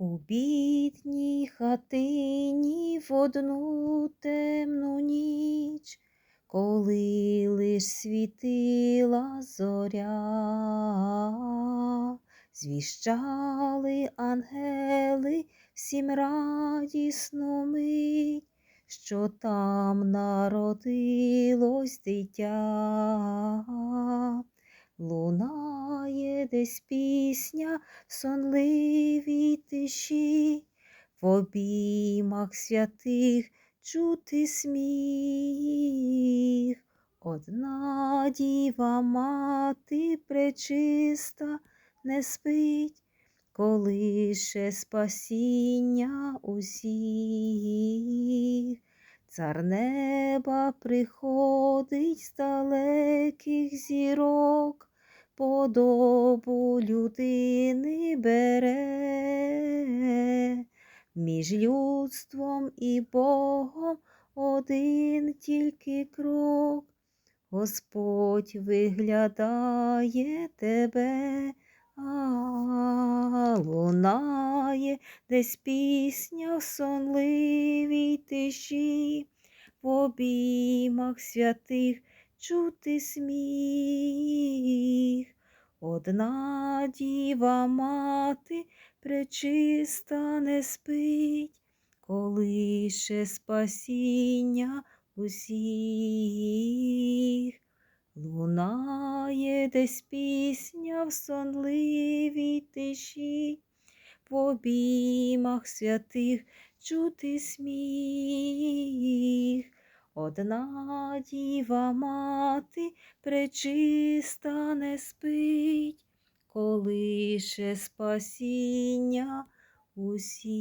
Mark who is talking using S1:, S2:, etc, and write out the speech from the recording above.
S1: У бідній хатині в одну темну ніч, коли лиш світила зоря, звіщали ангели всім радісну мить, що там народилось дитя. Лунає десь пісня в сонливій тиші, в обіймах святих чути сміх. Одна діва мати пречиста не спить, колише спасіння усіх. Цар неба приходить з далеких зірок, подобу людини бере, між людством і Богом один тільки крок. Господь виглядає тебе, а лунає десь пісня в сонливій тиші, в обіймах святих чути сміх. Одна діва мати пречиста не спить, колише спасіння усіх. Лунає десь пісня в сонливій тиші, в обіймах святих чути сміх. Одна діва мати пречиста не спить, колише спасіння усіх.